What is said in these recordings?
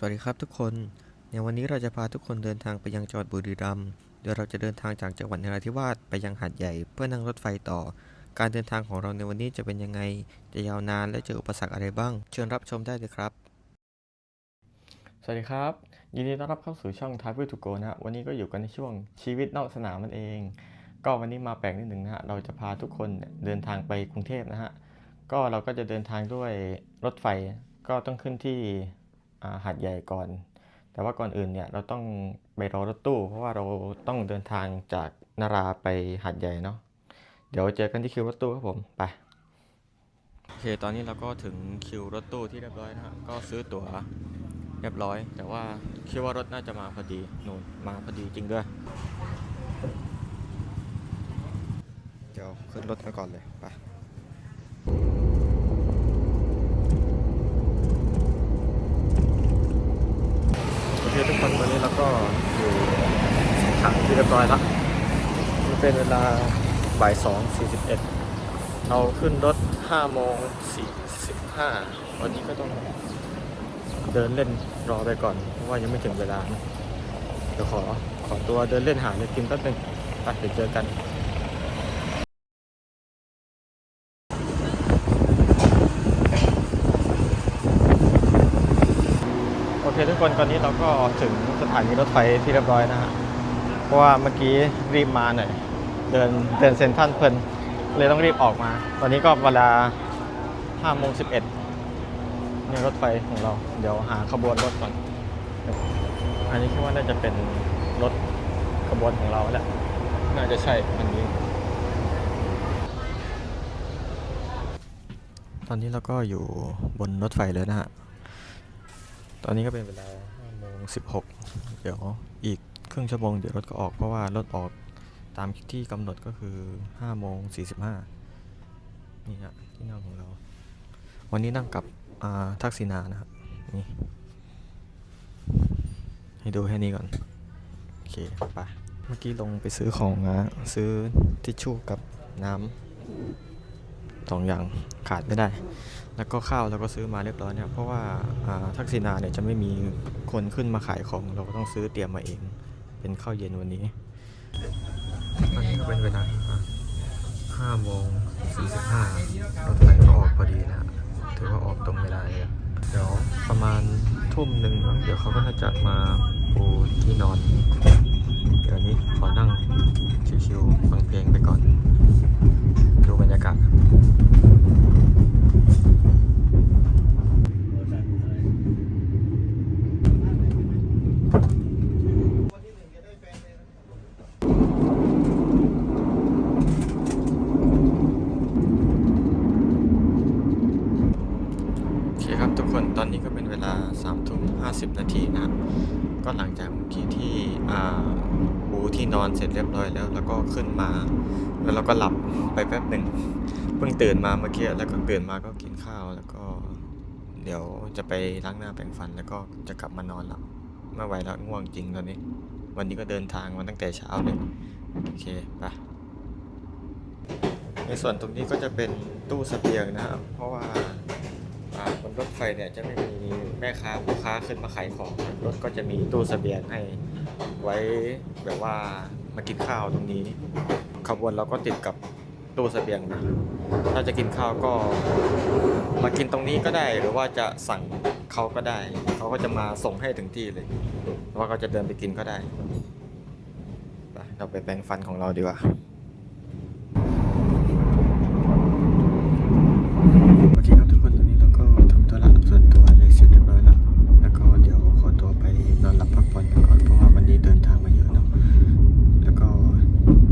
สวัสดีครับทุกคน ในวันนี้เราจะพาทุกคนเดินทางไปยังจังหวัดบุรีรัมย์ โดยเราจะเดินทางจากจังหวัดนราธิวาสไปยังหาดใหญ่เพื่อนั่งรถไฟต่อ การเดินทางของเราในวันนี้จะเป็นยังไง จะยาวนานและเจออุปสรรคอะไรบ้าง เชิญรับชมได้เลยครับ สวัสดีครับ ยินดีต้อนรับเข้าสู่ช่อง t y p e to Go นะฮะ วันนี้ก็อยู่กันในช่วงชีวิตนอกสนามมันเอง ก็วันนี้มาแปลกนิดหนึ่งนะฮะ เราจะพาทุกคนเดินทางไปกรุงเทพนะฮะ ก็เราก็จะเดินทางด้วยรถไฟ ก็ต้องขึ้นที่ หาดใหญ่ก่อน แต่ว่าก่อนอื่นเนี่ยเราต้องไปรอรถตู้ เพราะว่าเราต้องเดินทางจากนาราไปหาดใหญ่เนาะเดี๋ยวเจอกันที่คิวรถตู้ครับผมไปโอเคตอนนี้เราก็ถึงคิวรถตู้ที่เรียบร้อยนะฮะก็ซื้อตั๋วเรียบร้อย แต่ว่าคิดว่ารถน่าจะมาพอดีนู่นมาพอดีจริงด้วยเดี๋ยวขึ้นรถมาก่อนเลยไป โอทุกคนวันนี้เราก็อยู่ถังที่เรียบร้อยแล้วมันเป็นเวลาบ่ายสองสี่สิบเอ็ดเราขึ้นรถห้าโมงสี่สิบห้าวันนี้ก็ต้องเดินเล่นรอไปก่อน เพราะว่ายังไม่ถึงเวลานะเดี๋ยวขอขอตัวเดินเล่นหาอะไรกินแป๊บนึงไปเดี๋ยวเจอกัน เคทุกคนตอนนี้เราก็ถึงสถานีรถไฟที่เรียบร้อยนะฮะ เพราะว่าเมื่อกี้รีบมาหน่อย เดินเดินเซ็นทรัลเพลินเลยต้องรีบออกมา ตอนนี้ก็เวลา5โมง11เนี่ยรถไฟของเรา เดี๋ยวหาขบวนรถก่อน อันนี้คิดว่าน่าจะเป็นรถขบวนของเราแหละน่าจะใช่อันนี้ ตอนนี้เราก็อยู่บนรถไฟเลยนะฮะ อนนี้ก็เป็นเวลา5โมง16 เดี๋ยวอีกครึ่งชั่วโมงเดี๋ยวรถก็ออกเพราะว่ารถออกตามที่กำหนดก็คือ5โมง45 นี่ฮะที่นั่งของเรา วันนี้นั่งกับทักษิณานะครับนี่ให้ดูแค่นี้ก่อน โอเคไปเมื่อกี้ลงไปซื้อของนะซื้อทิชชู่กับน้ำสองอย่างขาดไม่ได้ แล้วก็ข้าวเราก็ซื้อมาเรียบร้อยเนี่ยเพราะว่าทักษิณาเนี่ยจะไม่มีคนขึ้นมาขายของเราก็ต้องซื้อเตรียมมาเอง เป็นข้าวเย็นวันนี้ตอนนี้ก็เป็นเวลา5โมง45รถไฟก็ออกพอดีนะถือว่าออกตรงเวลาเลยเดี๋ยวประมาณทุ่มหนึ่งเดี๋ยวเขาก็จะจัดมาปูที่นอน เดี๋ยวนี้ขอนั่งชิวๆฟังเพลงไปก่อน ดูบรรยากาศ โอเคครับทุกคนตอนนี้ก็เป็นเวลา3ามทุ่มห้นาทีนะครับก็หลังจากเมื่อกี้ที่อ่าปู ที่นอนเสร็จเรียบร้อยแล้ว แล้วก็ขึ้นมา แล้วเราก็หลับไปแป๊บหนึ่งเพิ่งตื่นมาเมื่อกี้แล้วก็ตื่นมาก็กินข้าวแล้วก็ เดี๋ยวจะไปล้างหน้าแปรงฟัน แล้วก็จะกลับมานอนแล้วไม่ไหวแล้วง่วงจริงตอนนี้ วันนี้ก็เดินทางมาตั้งแต่เช้าเลยโอเคไปในส่วนตรงนี้ก็จะเป็นตู้เสบียงนะครับเพราะว่าอ่าบนรถไฟเนี่ยจะไม่มีแม่ค้าผู้ค้าขึ้นมาขายของรถก็จะมีตู้เสบียงให้ ไว้แบบว่ามากินข้าวตรงนี้ขบวนเราก็ติดกับตู้เสบียงนะถ้าจะกินข้าวก็มากินตรงนี้ก็ได้ หรือว่าจะสั่งเขาก็ได้ เขาก็จะมาส่งให้ถึงที่เลยหรือว่าเขาจะเดินไปกินก็ได้ไปเราไปแปรงฟันของเราดีกว่า โอเคครับทุกคนตอนนี้เราก็ทำธุระส่วนตัวเลยเสร็จเรียบร้อยแล้ว แล้วก็เดี๋ยวขอตัวไปนอนหลับพักผ่อนกันก่อนเพราะว่าวันนี้เดินทางมาเยอะเนาะ แล้วก็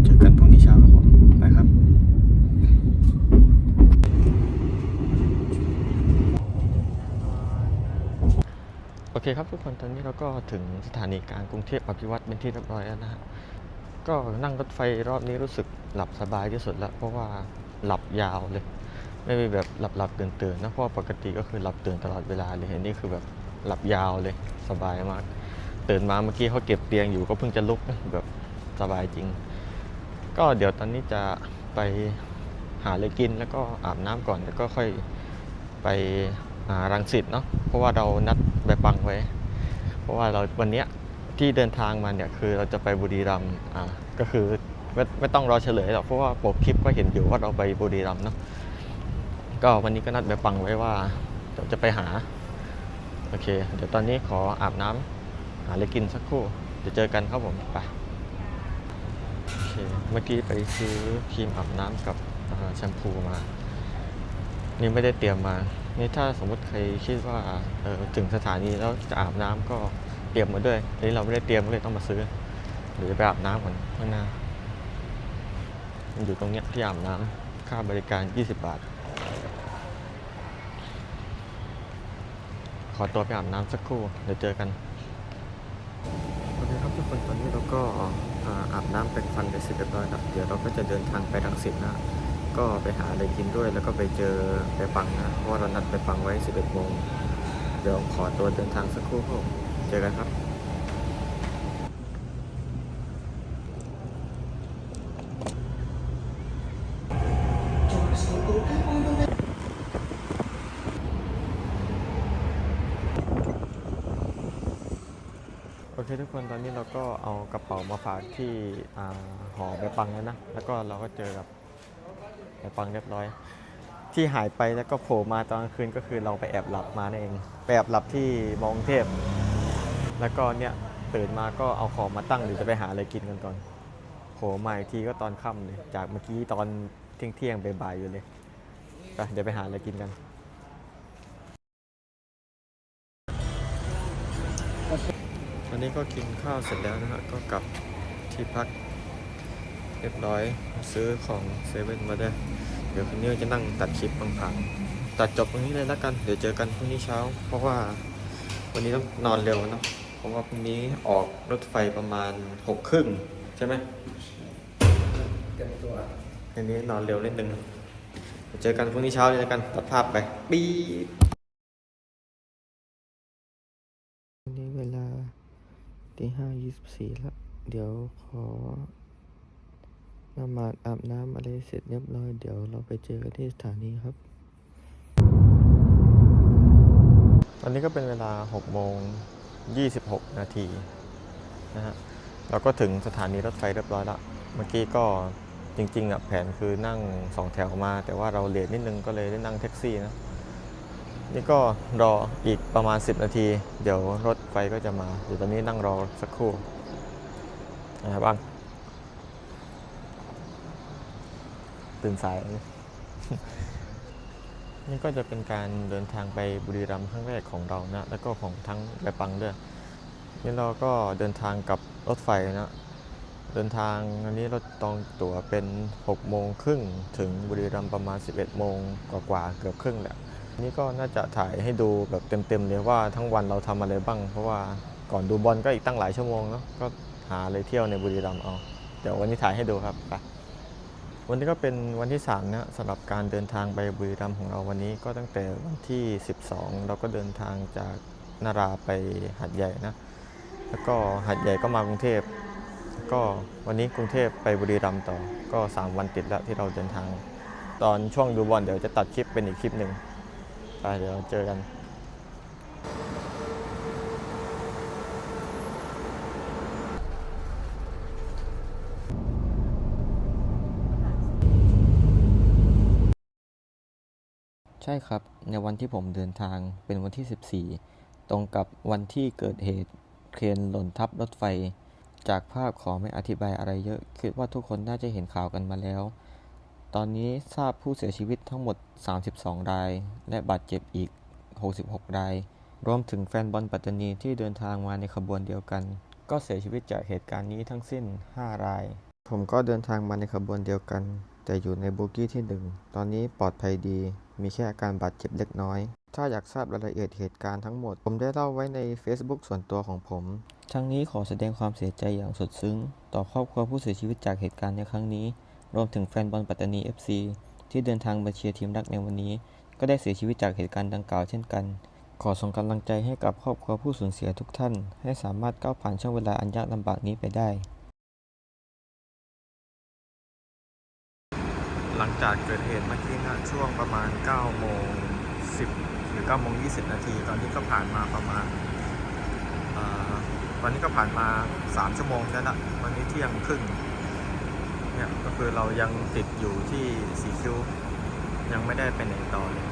เจอกันพรุ่งนี้เช้าครับผม ไปครับ โอเคครับทุกคนตอนนี้เราก็ถึงสถานีกลางกรุงเทพอภิวัตรเป็นที่เรียบร้อยแล้วนะฮะก็นั่งรถไฟรอบนี้รู้สึกหลับสบายที่สุดแล้วเพราะว่าหลับยาวเลย ไม่มีแบบหลับหลับตื่นตื่นนะเพราะปกติก็คือหลับตื่นตลอดเวลาเลยอันนี้คือแบบหลับยาวเลยสบายมาก ตื่นมาเมื่อกี้เขาเก็บเตียงอยู่ก็เพิ่งจะลุกแบบสบายจริง ก็เดี๋ยวตอนนี้จะไปหาอะไรกินแล้วก็อาบน้ำก่อนแล้วก็ค่อยไปรังสิตเนาะเพราะว่าเรานัด แบบปังไว้ เพราะว่าเราวันเนี้ยที่เดินทางมาเนี่ยคือเราจะไปบุรีรัมย์อ่าก็คือไม่ไม่ต้องรอเฉลยหรอกเพราะว่าปกคลิปก็เห็นอยู่ว่าเราไปบุรีรัมย์เนาะก็วันนี้ก็นัดไปปังไว้ว่าเดี๋ยวจะไปหาโอเค เดี๋ยวตอนนี้ขออาบน้ำหาอะไรกินสักครู่เดี๋ยวเจอกันครับผมไปโอเคเมื่อกี้ไปซื้อครีมอาบน้ำกับแชมพูมา นี่ไม่ได้เตรียมมา นี่ถ้าสมมติใครคิดว่าเออถึงสถานีแล้วจะอาบน้ำก็เตรียมมาด้วยอันนี้เราไม่ได้เตรียมก็เลยต้องมาซื้อ หรือไปอาบน้ำก่อนข้างหน้ามันอยู่ตรงเนี้ยที่อาบน้ำค่าบริการ 20 บาท ขอตัวไปอาบน้ำสักครู่ เดี๋ยวเจอกันโอเคครับทุกคนตอนนี้เราก็อาบน้ำเป็นฟันไปเสร็จเรียบร้อยครับเดี๋ยวเราก็จะเดินทางไปรังสิตนะ ก็ไปหาอะไรกินด้วย แล้วก็ไปเจอไปปังนะเพราะว่าเรานัดไปปังไว้ 11โมงเดี๋ยวขอตัวเดินทางสักครู่ครับเจอกันครับโอเคทุกคนตอนนี้เราก็เอากระเป๋ามาฝากที่อหอไปปังแล้วนะ แล้วก็เราก็เจอกับ ไปปังเรียบร้อย ที่หายไปแล้วก็โผล่มาตอนกลางคืนก็คือเราไปแอบหลับมานั่นเองไปแอบหลับที่มองเทพ แล้วก็เนี่ยตื่นมาก็เอาของมาตั้งหรือจะไปหาอะไรกินกันก่อนโผล่มาอีกทีก็ตอนค่ำเลยจากเมื่อกี้ตอนเที่ยงเที่ยงบ่ายๆอยู่เลยไปเดี๋ยวไปหาอะไรกินกันตอนนี้ก็กินข้าวเสร็จแล้วนะฮะก็กลับที่พัก รียบร้อยซื้อของเซเว่นมาได้วยเดี๋ยวคืนนี้จะนั่งตัดคลิปพังๆตัดจบตรงนี้เลยแล้วกัน เดี๋ยวเจอกันพรุ่งนี้เช้า เพราะว่าวันนี้ต้องนอนเร็วเนอะเพราะว่าพรุ่งนี้ออกรถไฟประมาณหกครึ่งใช่ไหมเตรียมตัวอันนี้นอนเร็วนิดนึงเดี๋ยวเจอกันพรุ่งนี้เช้าเลยแล้วกันตัดภาพไปปี๊ดวันนี้เวลาตีห้ายี่สิบสี่แล้ว เดี๋ยวขอ นมาดอาบน้ำอะไรเสร็จเรียบร้อยเดี๋ยวเราไปเจอกันที่สถานีครับ ตอนนี้ก็เป็นเวลา6โมง26 นาทีนะฮะเราก็ถึงสถานีรถไฟเรียบร้อยล้วเมื่อกี้ก็จริงๆอะแผนคือนั่งสองแถวมา แต่ว่าเราเลทนิดนึงก็เลยได้นั่งแท็กซี่นะนี่ก็รออีกประมาณ 10 นาที เดี๋ยวรถไฟก็จะมาเดี๋ยวตอนนี้นั่งรอสักครู่นะครับบ้าง ตื่นสาย นี่ก็จะเป็นการเดินทางไปบุรีรัมย์ครั้งแรกของเรานะ แล้วก็ของทั้งไปปังด้วย นี่เราก็เดินทางกับรถไฟนะ เดินทางอันนี้เราตองตั๋วเป็น 6 โมงครึ่งถึงบุรีรัมย์ประมาณ 11 โมงกว่าๆเกือบครึ่งแหละ นี่ก็น่าจะถ่ายให้ดูแบบเต็มๆเลยว่าทั้งวันเราทำอะไรบ้าง เพราะว่าก่อนดูบอลก็อีกตั้งหลายชั่วโมงเนาะ ก็หาอะไรเที่ยวในบุรีรัมย์เอา เดี๋ยววันนี้ถ่ายให้ดูครับ ไป วันนี้ก็เป็นวันที่3นะสำหรับการเดินทางไปบุรีรัมย์ของเราวันนี้ก็ตั้งแต่วันที่ 12 เราก็เดินทางจากนาราไปหัดใหญ่นะ แล้วก็หัดใหญ่ก็มากรุงเทพ ก็วันนี้กรุงเทพไปบุรีรัมย์ต่อ ก็ 3 วันติดแล้วที่เราเดินทาง ตอนช่วงดูบอลเดี๋ยวจะตัดคลิปเป็นอีกคลิปหนึ่งไปเดี๋ยวเจอกัน ใช่ครับ ในวันที่ผมเดินทางเป็นวันที่ 14 ตรงกับวันที่เกิดเหตุเครนหล่นทับรถไฟ จากภาพขอไม่อธิบายอะไรเยอะ คิดว่าทุกคนน่าจะเห็นข่าวกันมาแล้ว ตอนนี้ทราบผู้เสียชีวิตทั้งหมด 32 ราย และบาดเจ็บอีก 66 ราย รวมถึงแฟนบอลปัตตานีที่เดินทางมาในขบวนเดียวกัน ก็เสียชีวิตจากเหตุการณ์นี้ทั้งสิ้น 5 ราย ผมก็เดินทางมาในขบวนเดียวกัน แต่อยู่ในโบกี้ที่หนึ่งตอนนี้ปลอดภัยดี มีแค่อาการบาดเจ็บเล็กน้อย ถ้าอยากทราบรายละเอียดเหตุการณ์ทั้งหมด ผมได้เล่าไว้ใน Facebook ส่วนตัวของผม ทั้งนี้ขอแสดงความเสียใจอย่างสุดซึ้ง ต่อครอบครัวผู้เสียชีวิตจากเหตุการณ์ในครั้งนี้ รวมถึงแฟนบอลปัตตานี FC ที่เดินทางมาเชียร์ทีมรักในวันนี้ ก็ได้เสียชีวิตจากเหตุการณ์ดังกล่าวเช่นกัน ขอส่งกำลังใจให้กับครอบครัวผู้สูญเสียทุกท่าน ให้สามารถก้าวผ่านช่วงเวลาอันยากลำบากนี้ไปได้ หลังจากเกิดเหตุเมื่อกี้นะช่วงประมาณ9โมง10 หรือ9โมง20 นาที ตอนนี้ก็ผ่านมาประมาณอ่าวันนี้ก็ผ่านมา 3 ชั่วโมงแล้วละวันนี้เที่ยงครึ่งเนี่ยก็คือเรายังติดอยู่ที่สีคิ้วยังไม่ได้ไปไหนต่อเลย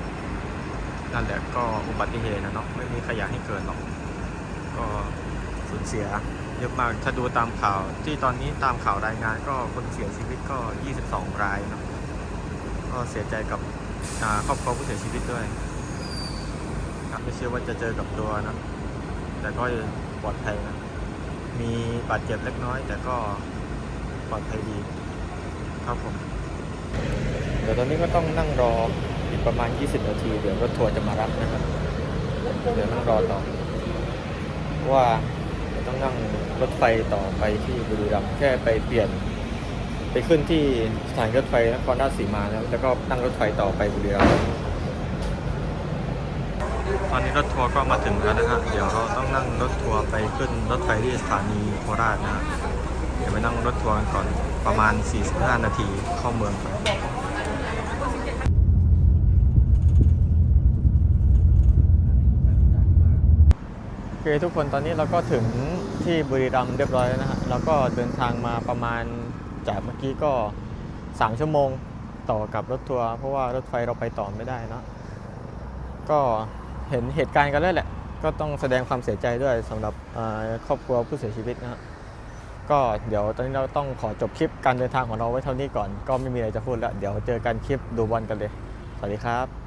นั่นแหละก็อุบัติเหตุนะเนาะไม่มีใครอยากให้เกิดหรอก ก็สูญเสียเยอะมากถ้าดูตามข่าวที่ตอนนี้ตามข่าวรายงานก็คนเสียชีวิตก็ 22 รายเนาะ ก็เสียใจกับครอบครัวผู้เสียชีวิตด้วยครับไม่เชื่อว่าจะเจอกับตัวนะ แต่ก็ปลอดภัยนะ มีบาดเจ็บเล็กน้อย แต่ก็ปลอดภัยดีครับผม เดี๋ยวตอนนี้ก็ต้องนั่งรออีกประมาณ 20 นาที เดี๋ยวรถทัวร์จะมารับนะครับ เดี๋ยวนั่งรอต่อ ว่าต้องนั่งรถไฟต่อไปที่บุรีรัมย์แค่ไปเปลี่ยน ไปขึ้นที่สถานีรถไฟนครราชสีมาแล้วแล้วก็นั่งรถไฟต่อไปบุรีรัมย์ตอนนี้รถทัวร์ก็มาถึงแล้วนะฮะเดี๋ยวเราต้องนั่งรถทัวร์ไปขึ้นรถไฟที่สถานีโคราชนะฮะเดี๋ยวไปนั่งรถทัวร์กันก่อนประมาณ 45 นาทีเข้าเมืองไปโอเคทุกคนตอนนี้เราก็ถึงที่บุรีรัมย์เรียบร้อยแล้วนะฮะเราก็เดินทางมาประมาณ จากเมื่อกี้ก็ 3 ชั่วโมงต่อกับรถทัวร์เพราะว่ารถไฟเราไปต่อไม่ได้เนะก็เห็นเหตุการณ์กันแล้วแหละ ก็ต้องแสดงความเสียใจด้วยสำหรับครอบครัวผู้เสียชีวิตนะฮะก็เดี๋ยวตอนนี้เราต้องขอจบคลิปการเดินทางของเราไว้เท่านี้ก่อน ก็ไม่มีอะไรจะพูดแล้ว เดี๋ยวเจอกันคลิปดูบอลกันเลย สวัสดีครับ